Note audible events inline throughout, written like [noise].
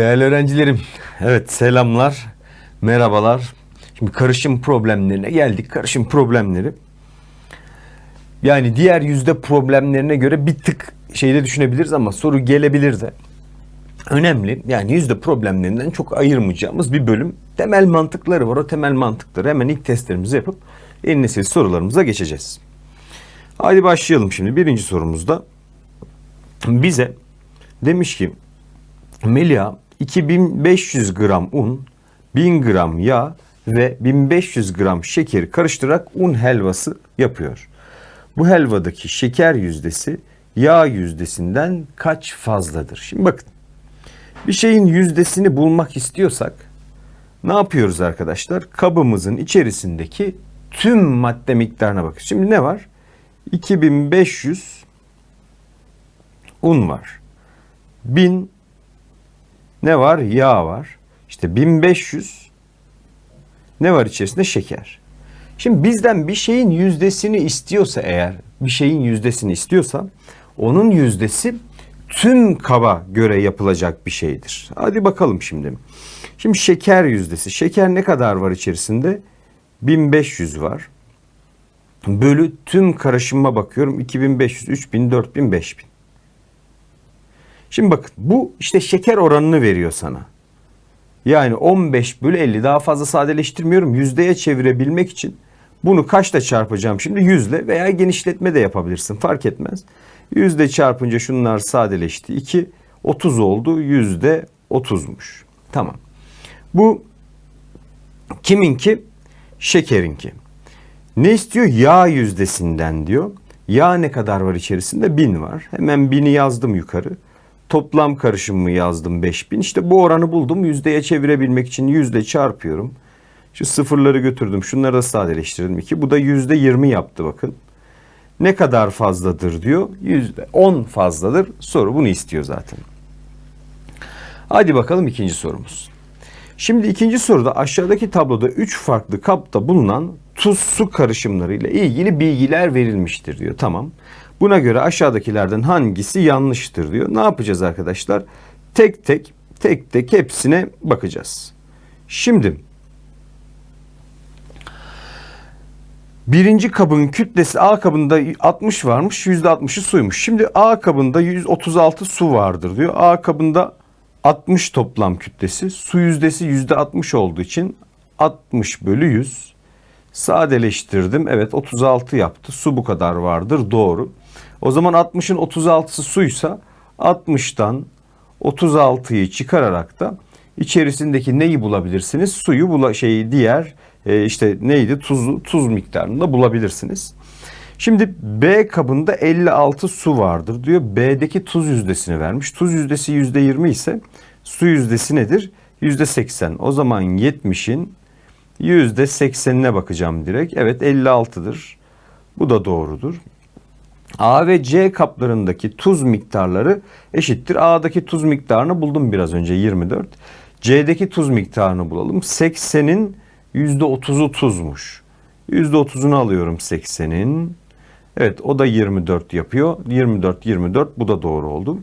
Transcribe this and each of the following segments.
Değerli öğrencilerim, evet selamlar, merhabalar. Şimdi karışım problemlerine geldik. Karışım problemleri. Yani diğer yüzde problemlerine göre bir tık şeyde düşünebiliriz ama soru gelebilir de. Önemli. Yani yüzde problemlerinden çok ayırmayacağımız bir bölüm. Temel mantıkları var. O temel mantıkları hemen ilk testlerimizi yapıp en nesil sorularımıza geçeceğiz. Haydi başlayalım şimdi. Birinci sorumuzda bize demiş ki Melia 2500 gram un, 1000 gram yağ ve 1500 gram şeker karıştırarak un helvası yapıyor. Bu helvadaki şeker yüzdesi yağ yüzdesinden kaç fazladır? Şimdi bakın bir şeyin yüzdesini bulmak istiyorsak ne yapıyoruz arkadaşlar? Kabımızın içerisindeki tüm madde miktarına bakıyoruz. Şimdi ne var? 2500 un var. 1000 ne var? Yağ var. İşte 1500 ne var içerisinde? Şeker. Şimdi bizden bir şeyin yüzdesini istiyorsa eğer, bir şeyin yüzdesini istiyorsa onun yüzdesi tüm kaba göre yapılacak bir şeydir. Hadi bakalım şimdi. Şimdi şeker yüzdesi. Şeker ne kadar var içerisinde? 1500 var. Bölü tüm karışıma bakıyorum. 2500, 3000, 4000, 5000. Şimdi bakın bu işte şeker oranını veriyor sana. Yani 15 bölü 50 daha fazla sadeleştirmiyorum. Yüzdeye çevirebilmek için bunu kaçla çarpacağım şimdi? Yüzle veya genişletme de yapabilirsin fark etmez. Yüzde çarpınca şunlar sadeleşti. 2, 30 oldu. Yüzde 30'muş. Tamam. Bu kiminki? Şekerinki. Ne istiyor? Yağ yüzdesinden diyor. Yağ ne kadar var içerisinde? 1000 var. Hemen 1000'i yazdım yukarı. Toplam karışımımı yazdım 5000. İşte bu oranı buldum. Yüzdeye çevirebilmek için yüzde çarpıyorum. Şu sıfırları götürdüm. Şunları da sadeleştirdim. 2. Bu da yüzde 20 yaptı bakın. Ne kadar fazladır diyor. Yüzde 10 fazladır. Soru bunu istiyor zaten. Hadi bakalım ikinci sorumuz. Şimdi ikinci soruda aşağıdaki tabloda 3 farklı kapta bulunan tuz su karışımları ile ilgili bilgiler verilmiştir diyor. Tamam. Buna göre aşağıdakilerden hangisi yanlıştır diyor. Ne yapacağız arkadaşlar? Tek tek tek tek hepsine bakacağız. Şimdi birinci kabın kütlesi A kabında 60 varmış %60'ı suymuş. Şimdi A kabında 136 su vardır diyor. A kabında 60 toplam kütlesi su yüzdesi %60 olduğu için 60 bölü 100 sadeleştirdim. Evet 36 yaptı. Su bu kadar vardır. Doğru. O zaman 60'ın 36'sı suysa 60'tan 36'yı çıkararak da içerisindeki neyi bulabilirsiniz? Suyu bula şeyi diğer e, işte neydi? Tuz miktarını da bulabilirsiniz. Şimdi B kabında 56 su vardır diyor. B'deki tuz yüzdesini vermiş. Tuz yüzdesi %20 ise su yüzdesi nedir? %80. O zaman 70'in %80'ine bakacağım direkt. Evet 56'dır. Bu da doğrudur. A ve C kaplarındaki tuz miktarları eşittir. A'daki tuz miktarını buldum biraz önce 24. C'deki tuz miktarını bulalım. 80'in %30'u tuzmuş. %30'unu alıyorum 80'in. Evet o da 24 yapıyor. 24 24 bu da doğru oldu.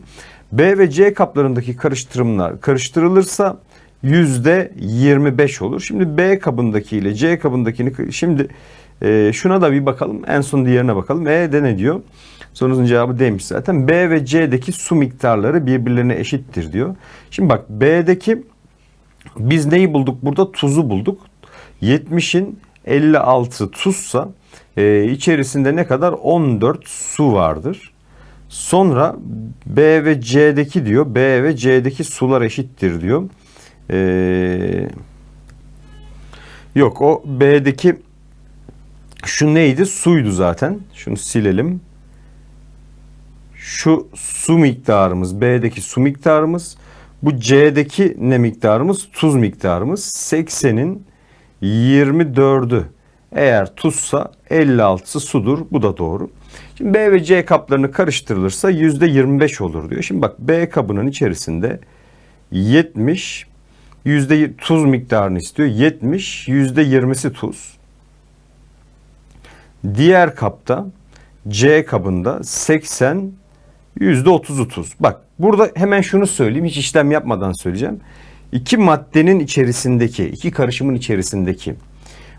B ve C kaplarındaki karıştırımlar karıştırılırsa yüzde 25 olur. Şimdi B kabındaki ile C kabındakini şimdi e, şuna da bir bakalım. En son diğerine bakalım. E'de ne diyor? Sorunuzun cevabı D'miş zaten. B ve C'deki su miktarları birbirlerine eşittir diyor. Şimdi bak B'deki biz neyi bulduk burada? Tuzu bulduk. 70'in 56 tuzsa e, içerisinde ne kadar? 14 su vardır. Sonra B ve C'deki diyor. B ve C'deki sular eşittir diyor. Ee, yok o B'deki şu neydi? Suydu zaten. Şunu silelim. Şu su miktarımız B'deki su miktarımız. Bu C'deki ne miktarımız? Tuz miktarımız. 80'in 24'ü eğer tuzsa 56'sı sudur. Bu da doğru. Şimdi B ve C kaplarını karıştırılırsa %25 olur diyor. Şimdi bak B kabının içerisinde 70 yüzde tuz miktarını istiyor. 70 yüzde 20'si tuz. Diğer kapta C kabında 80 %30'u tuz. Bak burada hemen şunu söyleyeyim. Hiç işlem yapmadan söyleyeceğim. İki maddenin içerisindeki, iki karışımın içerisindeki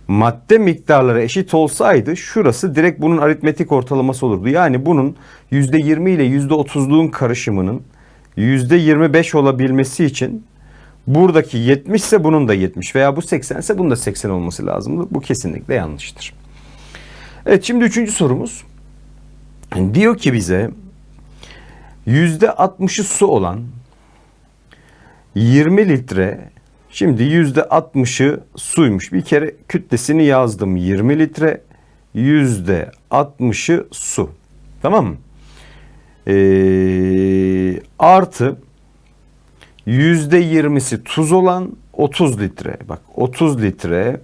madde miktarları eşit olsaydı şurası direkt bunun aritmetik ortalaması olurdu. Yani bunun %20 ile %30'luğun karışımının %25 olabilmesi için buradaki 70 ise bunun da 70 veya bu 80 ise bunun da 80 olması lazımdı. Bu kesinlikle yanlıştır. Evet şimdi üçüncü sorumuz. Diyor ki bize %60'ı su olan 20 litre şimdi %60'ı suymuş. Bir kere kütlesini yazdım 20 litre %60'ı su. Tamam mı? Ee, artı %20'si tuz olan 30 litre. Bak 30 litre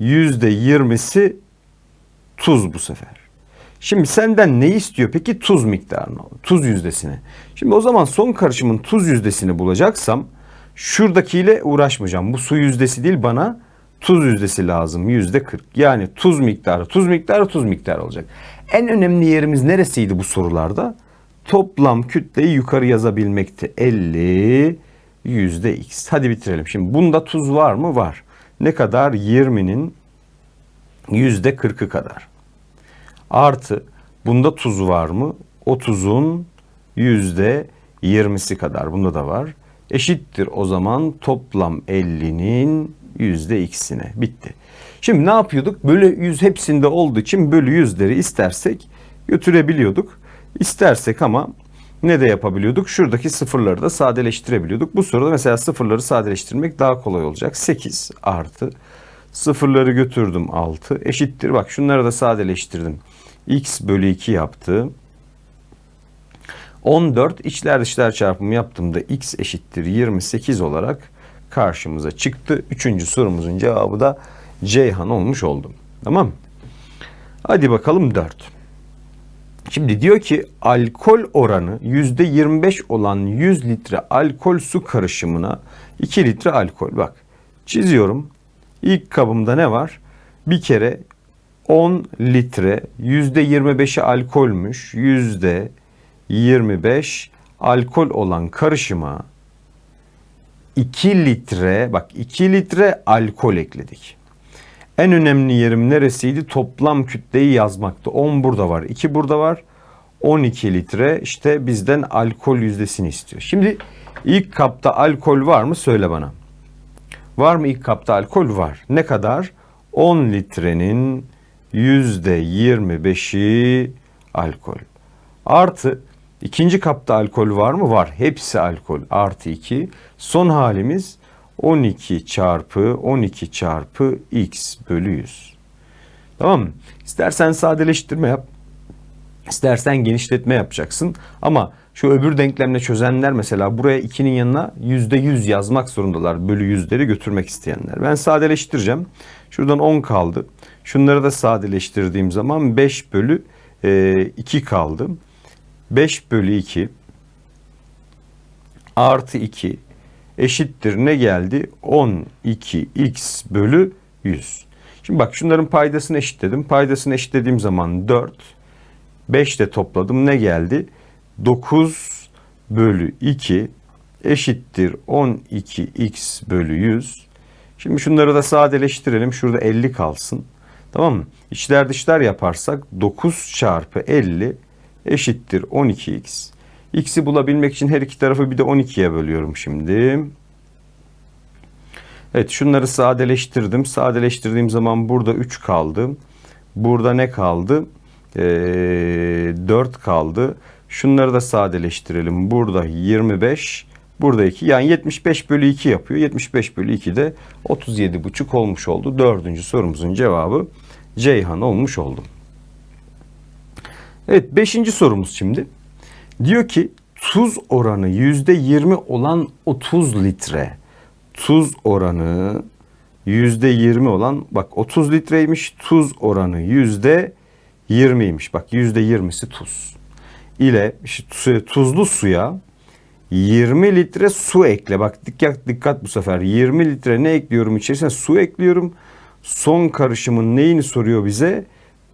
%20'si tuz bu sefer. Şimdi senden ne istiyor peki? Tuz miktarını, tuz yüzdesini. Şimdi o zaman son karışımın tuz yüzdesini bulacaksam şuradakiyle uğraşmayacağım. Bu su yüzdesi değil bana tuz yüzdesi lazım. Yüzde 40. Yani tuz miktarı, tuz miktarı, tuz miktarı olacak. En önemli yerimiz neresiydi bu sorularda? Toplam kütleyi yukarı yazabilmekti. 50 yüzde x. Hadi bitirelim. Şimdi bunda tuz var mı? Var. Ne kadar? 20'nin yüzde 40'ı kadar. Artı bunda tuz var mı? 30'un yüzde 20'si kadar. Bunda da var. Eşittir o zaman toplam 50'nin yüzde x'ine. Bitti. Şimdi ne yapıyorduk? Bölü 100 hepsinde olduğu için bölü yüzleri istersek götürebiliyorduk. İstersek ama ne de yapabiliyorduk? Şuradaki sıfırları da sadeleştirebiliyorduk. Bu soruda mesela sıfırları sadeleştirmek daha kolay olacak. 8 artı sıfırları götürdüm 6 eşittir. Bak şunları da sadeleştirdim. X bölü 2 yaptı. 14 içler dışlar çarpımı yaptığımda x eşittir 28 olarak karşımıza çıktı. Üçüncü sorumuzun cevabı da Ceyhan olmuş oldu. Tamam? Hadi bakalım 4. Şimdi diyor ki alkol oranı %25 olan 100 litre alkol su karışımına 2 litre alkol. Bak çiziyorum. İlk kabımda ne var? Bir kere 10 litre %25'i alkolmüş. %25 alkol olan karışıma 2 litre bak 2 litre alkol ekledik. En önemli yerim neresiydi? Toplam kütleyi yazmaktı. 10 burada var, 2 burada var. 12 litre işte bizden alkol yüzdesini istiyor. Şimdi ilk kapta alkol var mı söyle bana. Var mı ilk kapta alkol? Var. Ne kadar? 10 litrenin %25'i alkol. Artı ikinci kapta alkol var mı? Var. Hepsi alkol. Artı 2. Son halimiz 12 çarpı 12 çarpı x bölü 100. Tamam mı? İstersen sadeleştirme yap. İstersen genişletme yapacaksın. Ama şu öbür denklemle çözenler mesela buraya 2'nin yanına %100 yazmak zorundalar. Bölü yüzleri götürmek isteyenler. Ben sadeleştireceğim. Şuradan 10 kaldı. Şunları da sadeleştirdiğim zaman 5 bölü 2 kaldı. 5 bölü 2 artı 2 eşittir ne geldi? 12x bölü 100. Şimdi bak şunların paydasını eşitledim. Paydasını eşitlediğim zaman 4. 5 de topladım. Ne geldi? 9 bölü 2 eşittir 12x bölü 100. Şimdi şunları da sadeleştirelim. Şurada 50 kalsın. Tamam mı? İçler dışlar yaparsak 9 çarpı 50 eşittir 12x. X'i bulabilmek için her iki tarafı bir de 12'ye bölüyorum şimdi. Evet şunları sadeleştirdim. Sadeleştirdiğim zaman burada 3 kaldı. Burada ne kaldı? Ee, 4 kaldı. Şunları da sadeleştirelim. Burada 25. Burada 2. Yani 75 bölü 2 yapıyor. 75 bölü 2 de 37,5 olmuş oldu. Dördüncü sorumuzun cevabı Ceyhan olmuş oldu. Evet beşinci sorumuz şimdi. Diyor ki tuz oranı %20 olan 30 litre. Tuz oranı %20 olan bak 30 litreymiş tuz oranı %20'ymiş. Bak %20'si tuz. İle işte tuzlu suya 20 litre su ekle. Bak dikkat dikkat bu sefer. 20 litre ne ekliyorum içerisine? Su ekliyorum. Son karışımın neyini soruyor bize?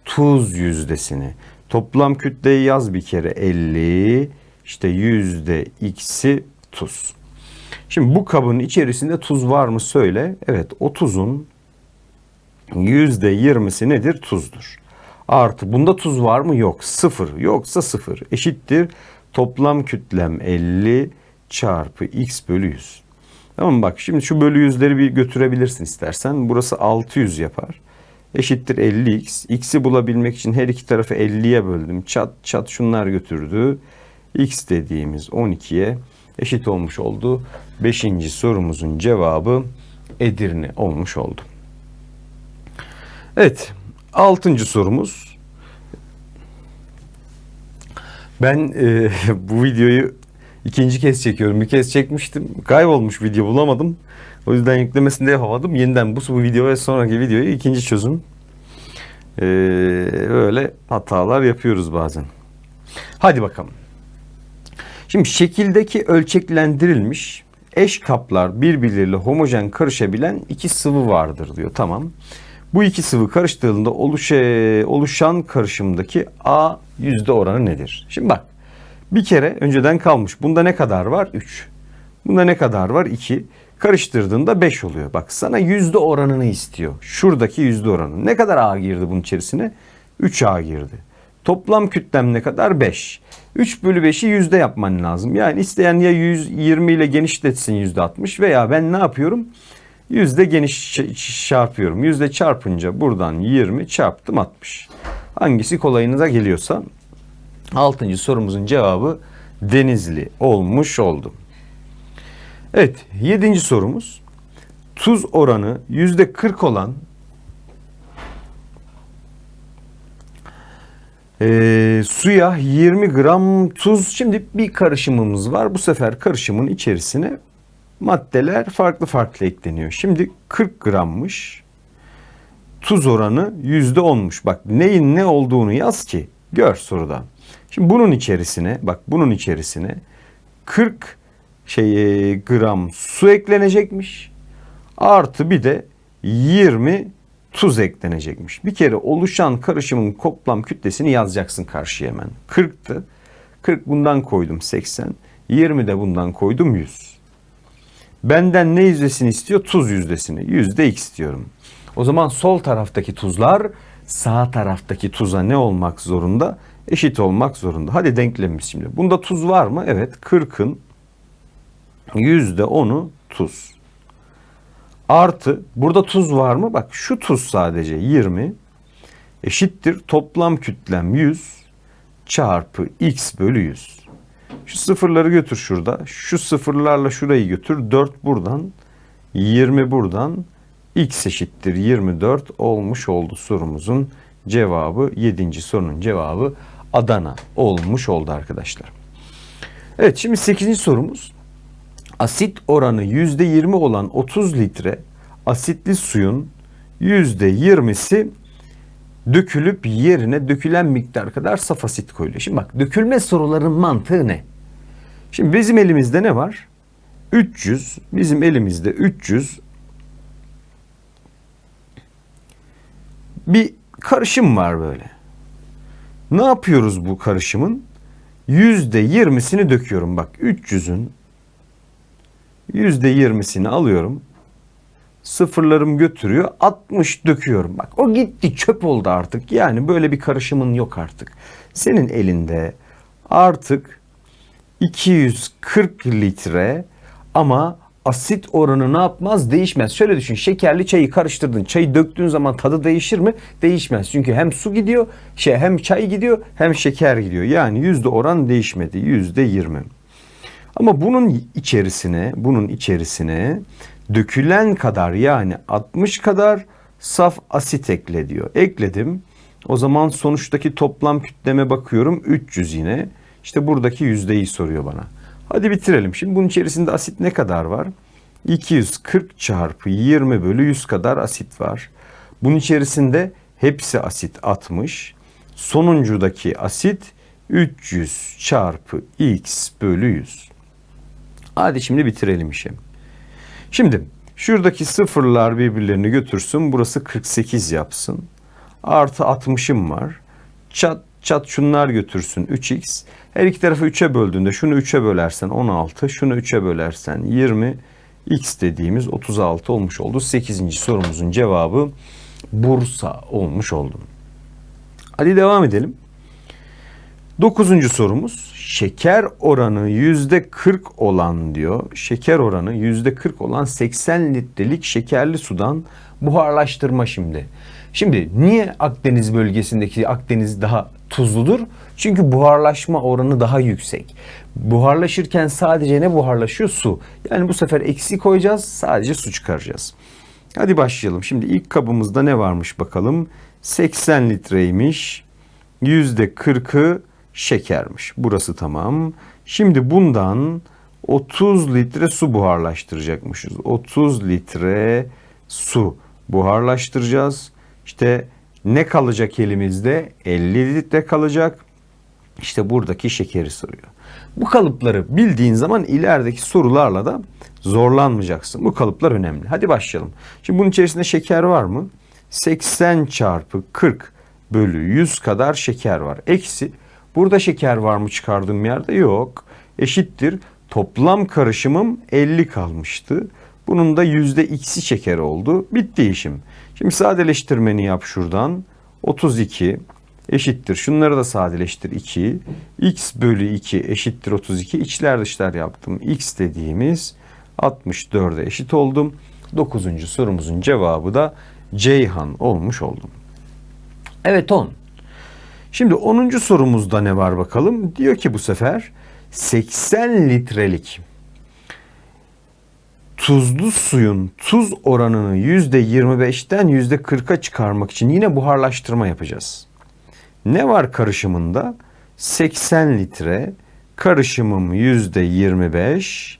Tuz yüzdesini. Toplam kütleyi yaz bir kere 50. İşte yüzde x'i tuz. Şimdi bu kabın içerisinde tuz var mı söyle. Evet o tuzun yüzde yirmisi nedir? Tuzdur. Artı bunda tuz var mı? Yok. Sıfır. Yoksa sıfır. Eşittir. Toplam kütlem 50 çarpı x bölü 100. Tamam? Bak şimdi şu bölü yüzleri bir götürebilirsin istersen. Burası 600 yapar. Eşittir 50x. X'i bulabilmek için her iki tarafı 50'ye böldüm. Çat çat şunlar götürdü. X dediğimiz 12'ye eşit olmuş oldu. Beşinci sorumuzun cevabı Edirne olmuş oldu. Evet. Altıncı sorumuz. Ben e, [laughs] bu videoyu ikinci kez çekiyorum. Bir kez çekmiştim. Kaybolmuş video bulamadım. O yüzden yüklemesini de yapamadım. Yeniden bu, bu video ve sonraki videoyu ikinci çözüm. Ee, öyle hatalar yapıyoruz bazen. Hadi bakalım. Şimdi şekildeki ölçeklendirilmiş eş kaplar birbirleriyle homojen karışabilen iki sıvı vardır diyor. Tamam. Bu iki sıvı karıştırıldığında oluşa, oluşan karışımdaki A yüzde oranı nedir? Şimdi bak bir kere önceden kalmış. Bunda ne kadar var? 3. Bunda ne kadar var? 2. Karıştırdığında 5 oluyor. Bak sana yüzde oranını istiyor. Şuradaki yüzde oranı. Ne kadar A girdi bunun içerisine? 3 A girdi. Toplam kütlem ne kadar? 5. 3 bölü 5'i yüzde yapman lazım. Yani isteyen ya 120 ile genişletsin yüzde 60 veya ben ne yapıyorum? Yüzde geniş çarpıyorum. Yüzde çarpınca buradan 20 çarptım 60. Hangisi kolayınıza geliyorsa 6. sorumuzun cevabı Denizli olmuş oldu. Evet 7. sorumuz. Tuz oranı yüzde 40 olan e, suya 20 gram tuz. Şimdi bir karışımımız var. Bu sefer karışımın içerisine maddeler farklı farklı ekleniyor. Şimdi 40 grammış. Tuz oranı yüzde 10'muş. Bak neyin ne olduğunu yaz ki gör soruda. Şimdi bunun içerisine bak bunun içerisine 40 şey e, gram su eklenecekmiş. Artı bir de 20 tuz eklenecekmiş. Bir kere oluşan karışımın toplam kütlesini yazacaksın karşıya hemen. 40'tı. 40 bundan koydum 80. 20 de bundan koydum 100. Benden ne yüzdesini istiyor? Tuz yüzdesini. Yüzde x istiyorum. O zaman sol taraftaki tuzlar sağ taraftaki tuza ne olmak zorunda? Eşit olmak zorunda. Hadi denklemimiz şimdi. Bunda tuz var mı? Evet. 40'ın yüzde 10'u tuz. Artı burada tuz var mı? Bak şu tuz sadece 20 eşittir toplam kütlem 100 çarpı x bölü 100. Şu sıfırları götür şurada. Şu sıfırlarla şurayı götür. 4 buradan 20 buradan x eşittir 24 olmuş oldu sorumuzun cevabı 7. sorunun cevabı Adana olmuş oldu arkadaşlar. Evet şimdi 8. sorumuz. Asit oranı %20 olan 30 litre asitli suyun %20'si dökülüp yerine dökülen miktar kadar saf asit koyuluyor. Şimdi bak dökülme soruların mantığı ne? Şimdi bizim elimizde ne var? 300. Bizim elimizde 300 bir karışım var böyle. Ne yapıyoruz bu karışımın? Yüzde yirmisini döküyorum. Bak 300'ün yüzde yirmisini alıyorum. Sıfırlarım götürüyor. 60 döküyorum. Bak o gitti çöp oldu artık. Yani böyle bir karışımın yok artık. Senin elinde artık 240 litre ama asit oranı ne yapmaz? Değişmez. Şöyle düşün. Şekerli çayı karıştırdın. Çayı döktüğün zaman tadı değişir mi? Değişmez. Çünkü hem su gidiyor, şey hem çay gidiyor, hem şeker gidiyor. Yani yüzde oran değişmedi. Yüzde yirmi. Ama bunun içerisine, bunun içerisine dökülen kadar yani 60 kadar saf asit ekle diyor. Ekledim. O zaman sonuçtaki toplam kütleme bakıyorum 300 yine. İşte buradaki yüzdeyi soruyor bana. Hadi bitirelim. Şimdi bunun içerisinde asit ne kadar var? 240 çarpı 20 bölü 100 kadar asit var. Bunun içerisinde hepsi asit 60. Sonuncudaki asit 300 çarpı x bölü 100. Hadi şimdi bitirelim işi. Şimdi şuradaki sıfırlar birbirlerini götürsün. Burası 48 yapsın. Artı 60'ım var. Çat çat şunlar götürsün 3x. Her iki tarafı 3'e böldüğünde şunu 3'e bölersen 16, şunu 3'e bölersen 20, x dediğimiz 36 olmuş oldu. 8. sorumuzun cevabı Bursa olmuş oldu. Hadi devam edelim. Dokuzuncu sorumuz şeker oranı yüzde 40 olan diyor. Şeker oranı yüzde 40 olan 80 litrelik şekerli sudan buharlaştırma şimdi. Şimdi niye Akdeniz bölgesindeki Akdeniz daha tuzludur? Çünkü buharlaşma oranı daha yüksek. Buharlaşırken sadece ne buharlaşıyor? Su. Yani bu sefer eksi koyacağız sadece su çıkaracağız. Hadi başlayalım. Şimdi ilk kabımızda ne varmış bakalım. 80 litreymiş. Yüzde 40'ı şekermiş. Burası tamam. Şimdi bundan 30 litre su buharlaştıracakmışız. 30 litre su buharlaştıracağız. İşte ne kalacak elimizde? 50 litre kalacak. İşte buradaki şekeri soruyor. Bu kalıpları bildiğin zaman ilerideki sorularla da zorlanmayacaksın. Bu kalıplar önemli. Hadi başlayalım. Şimdi bunun içerisinde şeker var mı? 80 çarpı 40 bölü 100 kadar şeker var. Eksi burada şeker var mı çıkardığım yerde? Yok. Eşittir. Toplam karışımım 50 kalmıştı. Bunun da yüzde x'i şeker oldu. Bitti işim. Şimdi sadeleştirmeni yap şuradan. 32 eşittir. Şunları da sadeleştir 2. x bölü 2 eşittir 32. İçler dışlar yaptım. x dediğimiz 64'e eşit oldum. 9. sorumuzun cevabı da Ceyhan olmuş oldum. Evet 10. Şimdi 10. sorumuzda ne var bakalım? Diyor ki bu sefer 80 litrelik tuzlu suyun tuz oranını %25'ten %40'a çıkarmak için yine buharlaştırma yapacağız. Ne var karışımında? 80 litre, karışımım %25.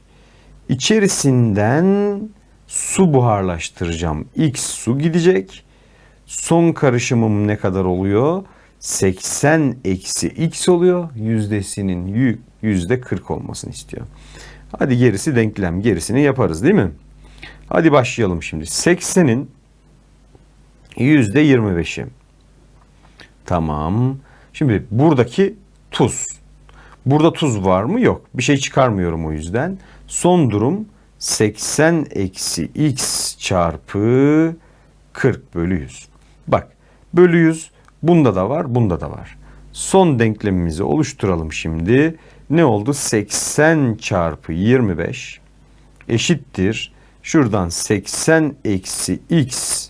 İçerisinden su buharlaştıracağım. X su gidecek. Son karışımım ne kadar oluyor? 80 eksi x oluyor. Yüzdesinin yüzde 40 olmasını istiyor. Hadi gerisi denklem. Gerisini yaparız değil mi? Hadi başlayalım şimdi. 80'in yüzde 25'i. Tamam. Şimdi buradaki tuz. Burada tuz var mı? Yok. Bir şey çıkarmıyorum o yüzden. Son durum 80 eksi x çarpı 40 bölü 100. Bak bölü 100 bunda da var bunda da var. Son denklemimizi oluşturalım şimdi. Ne oldu? 80 çarpı 25 eşittir. Şuradan 80 eksi x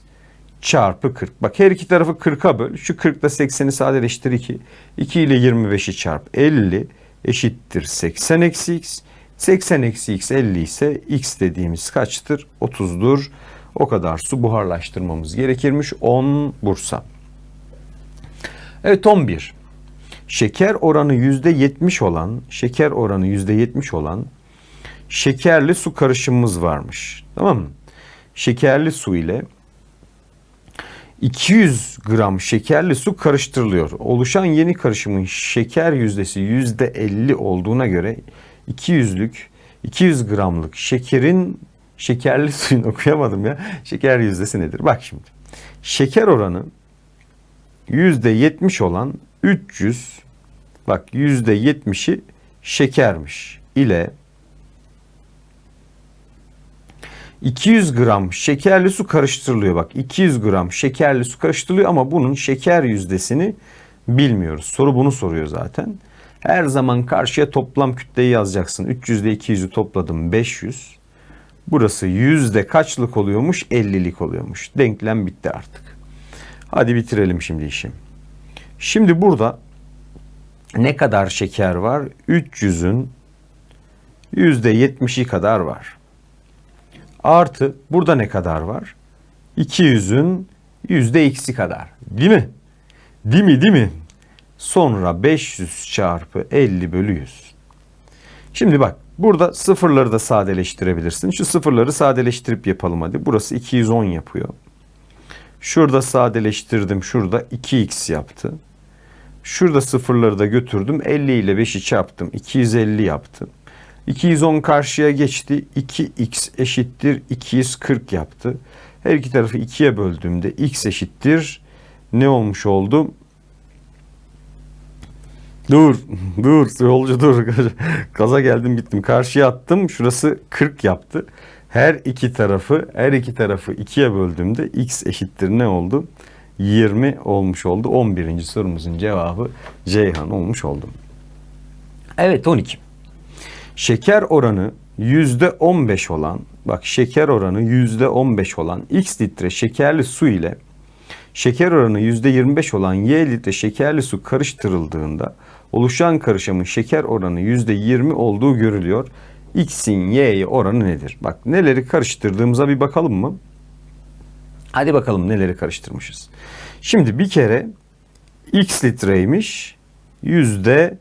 çarpı 40. Bak her iki tarafı 40'a böl. Şu 40 ile 80'i sadeleştir 2. 2 ile 25'i çarp 50 eşittir 80 eksi x. 80 eksi x 50 ise x dediğimiz kaçtır? 30'dur. O kadar su buharlaştırmamız gerekirmiş. 10 Bursa. Evet 11. Şeker oranı %70 olan, şeker oranı %70 olan şekerli su karışımımız varmış. Tamam mı? Şekerli su ile 200 gram şekerli su karıştırılıyor. Oluşan yeni karışımın şeker yüzdesi %50 olduğuna göre 200'lük 200 gramlık şekerin şekerli suyun [laughs] okuyamadım ya. Şeker yüzdesi nedir? Bak şimdi. Şeker oranı %70 olan 300 bak %70'i şekermiş ile 200 gram şekerli su karıştırılıyor. Bak 200 gram şekerli su karıştırılıyor ama bunun şeker yüzdesini bilmiyoruz. Soru bunu soruyor zaten. Her zaman karşıya toplam kütleyi yazacaksın. 300 ile 200'ü topladım 500. Burası yüzde kaçlık oluyormuş? 50'lik oluyormuş. Denklem bitti artık. Hadi bitirelim şimdi işi. Şimdi burada ne kadar şeker var? 300'ün %70'i kadar var. Artı burada ne kadar var? 200'ün %x'i kadar. Değil mi? Değil mi değil mi? Sonra 500 çarpı 50 bölü 100. Şimdi bak burada sıfırları da sadeleştirebilirsin. Şu sıfırları sadeleştirip yapalım hadi. Burası 210 yapıyor. Şurada sadeleştirdim. Şurada 2x yaptı. Şurada sıfırları da götürdüm. 50 ile 5'i çarptım. 250 yaptı. 210 karşıya geçti. 2x eşittir 240 yaptı. Her iki tarafı 2'ye böldüğümde x eşittir ne olmuş oldu? Dur, [laughs] dur yolcu dur. [laughs] Gaza geldim gittim. Karşıya attım. Şurası 40 yaptı. Her iki tarafı, her iki tarafı ikiye böldüğümde x eşittir ne oldu? 20 olmuş oldu. 11. sorumuzun cevabı Ceyhan olmuş oldu. Evet 12. Şeker oranı %15 olan, bak şeker oranı %15 olan x litre şekerli su ile şeker oranı %25 olan y litre şekerli su karıştırıldığında oluşan karışımın şeker oranı %20 olduğu görülüyor. X'in y'ye oranı nedir? Bak neleri karıştırdığımıza bir bakalım mı? Hadi bakalım neleri karıştırmışız. Şimdi bir kere x litreymiş yüzde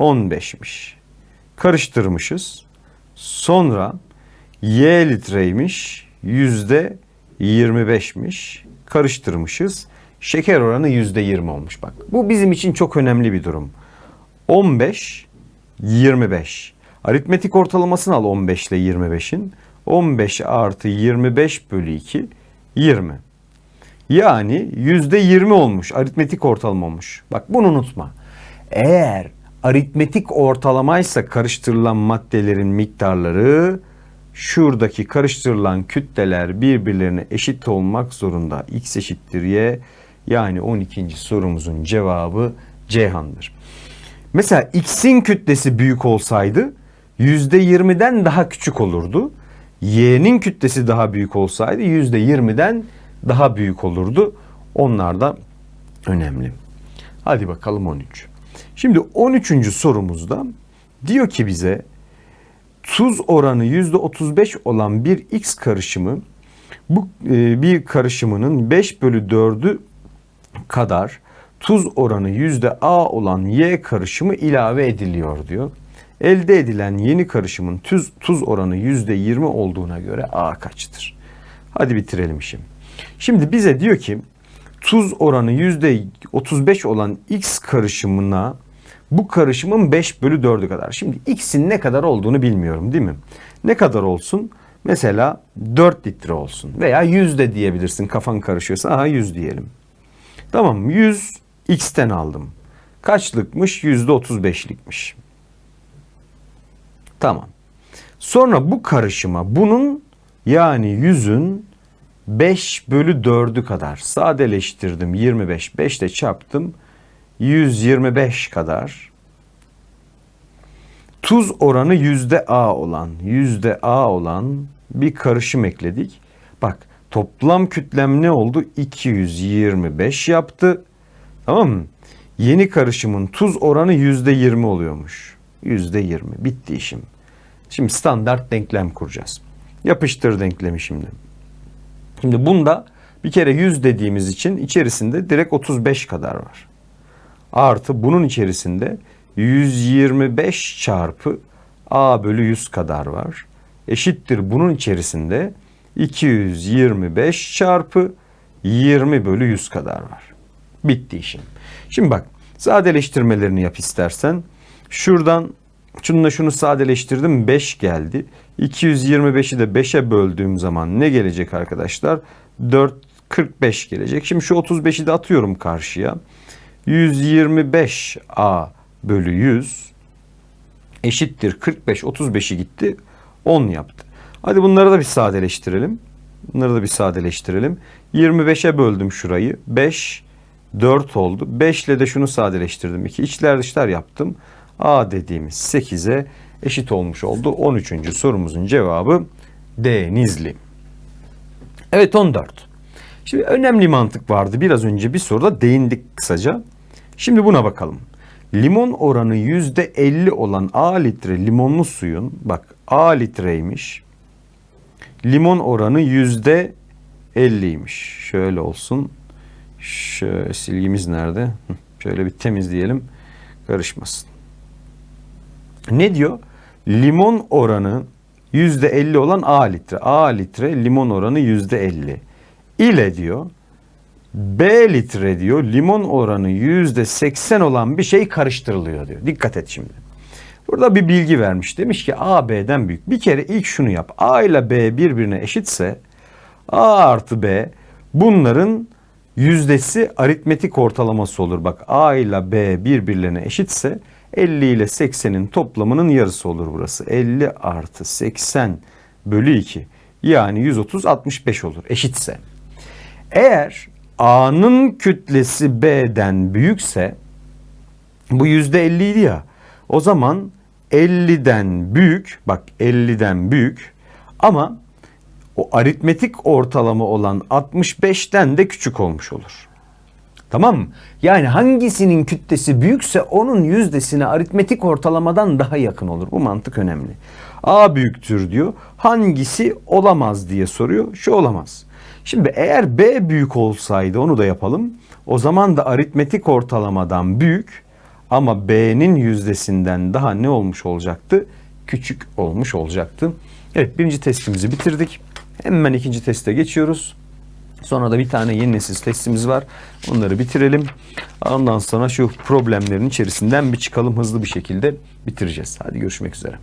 15'miş. Karıştırmışız. Sonra y litreymiş yüzde 25'miş. Karıştırmışız. Şeker oranı yüzde 20 olmuş bak. Bu bizim için çok önemli bir durum. 15, 25. Aritmetik ortalamasını al 15 ile 25'in. 15 artı 25 bölü 2, 20. Yani yüzde 20 olmuş. Aritmetik ortalama olmuş. Bak bunu unutma. Eğer aritmetik ortalamaysa karıştırılan maddelerin miktarları şuradaki karıştırılan kütleler birbirlerine eşit olmak zorunda. X eşittir Y. Yani 12. sorumuzun cevabı Ceyhan'dır. Mesela X'in kütlesi büyük olsaydı %20'den daha küçük olurdu. Y'nin kütlesi daha büyük olsaydı %20'den daha büyük olurdu. Onlar da önemli. Hadi bakalım 13. Şimdi 13. sorumuzda diyor ki bize tuz oranı %35 olan bir X karışımı bu e, bir karışımının 5 bölü 4'ü kadar tuz oranı yüzde A olan Y karışımı ilave ediliyor diyor. Elde edilen yeni karışımın tuz, tuz oranı yüzde 20 olduğuna göre A kaçtır? Hadi bitirelim işi. Şimdi bize diyor ki tuz oranı yüzde 35 olan X karışımına bu karışımın 5 bölü 4'ü kadar. Şimdi X'in ne kadar olduğunu bilmiyorum değil mi? Ne kadar olsun? Mesela 4 litre olsun veya 100 de diyebilirsin kafan karışıyorsa. Aha 100 diyelim. Tamam 100 X'ten aldım. Kaçlıkmış? %35'likmiş. Tamam. Sonra bu karışıma bunun yani 100'ün 5 bölü 4'ü kadar sadeleştirdim 25. 5 ile çarptım. 125 kadar. Tuz oranı yüzde A olan, yüzde A olan bir karışım ekledik. Bak toplam kütlem ne oldu? 225 yaptı. Tamam mı? Yeni karışımın tuz oranı yüzde 20 oluyormuş. Yüzde 20. Bitti işim. Şimdi standart denklem kuracağız. Yapıştır denklemi şimdi. Şimdi bunda bir kere 100 dediğimiz için içerisinde direkt 35 kadar var. Artı bunun içerisinde 125 çarpı a bölü 100 kadar var. Eşittir bunun içerisinde 225 çarpı 20 bölü 100 kadar var. Bitti işim. Şimdi bak sadeleştirmelerini yap istersen. Şuradan şununla şunu sadeleştirdim 5 geldi. 225'i de 5'e böldüğüm zaman ne gelecek arkadaşlar? 4 45 gelecek. Şimdi şu 35'i de atıyorum karşıya. 125a bölü 100 eşittir 45 35'i gitti 10 yaptı. Hadi bunları da bir sadeleştirelim. Bunları da bir sadeleştirelim. 25'e böldüm şurayı. 5 4 oldu. 5 ile de şunu sadeleştirdim. 2 içler dışlar yaptım. A dediğimiz 8'e eşit olmuş oldu. 13. sorumuzun cevabı Denizli. Evet 14. Şimdi önemli mantık vardı. Biraz önce bir soruda değindik kısaca. Şimdi buna bakalım. Limon oranı %50 olan A litre limonlu suyun bak A litreymiş. Limon oranı %50'ymiş. Şöyle olsun. Şöyle silgimiz nerede? Şöyle bir temizleyelim. Karışmasın. Ne diyor? Limon oranı %50 olan A litre. A litre limon oranı %50. İle diyor B litre diyor limon oranı %80 olan bir şey karıştırılıyor diyor. Dikkat et şimdi. Burada bir bilgi vermiş. Demiş ki A B'den büyük. Bir kere ilk şunu yap. A ile B birbirine eşitse A artı B bunların yüzdesi aritmetik ortalaması olur. Bak A ile B birbirlerine eşitse 50 ile 80'in toplamının yarısı olur burası. 50 artı 80 bölü 2 yani 130 65 olur eşitse. Eğer A'nın kütlesi B'den büyükse bu yüzde 50 idi ya. O zaman 50'den büyük bak 50'den büyük ama o aritmetik ortalama olan 65'ten de küçük olmuş olur. Tamam mı? Yani hangisinin kütlesi büyükse onun yüzdesine aritmetik ortalamadan daha yakın olur. Bu mantık önemli. A büyüktür diyor. Hangisi olamaz diye soruyor. Şu olamaz. Şimdi eğer B büyük olsaydı onu da yapalım. O zaman da aritmetik ortalamadan büyük ama B'nin yüzdesinden daha ne olmuş olacaktı? Küçük olmuş olacaktı. Evet birinci testimizi bitirdik. Hemen ikinci teste geçiyoruz. Sonra da bir tane yeni nesil testimiz var. Onları bitirelim. Ondan sonra şu problemlerin içerisinden bir çıkalım hızlı bir şekilde bitireceğiz. Hadi görüşmek üzere.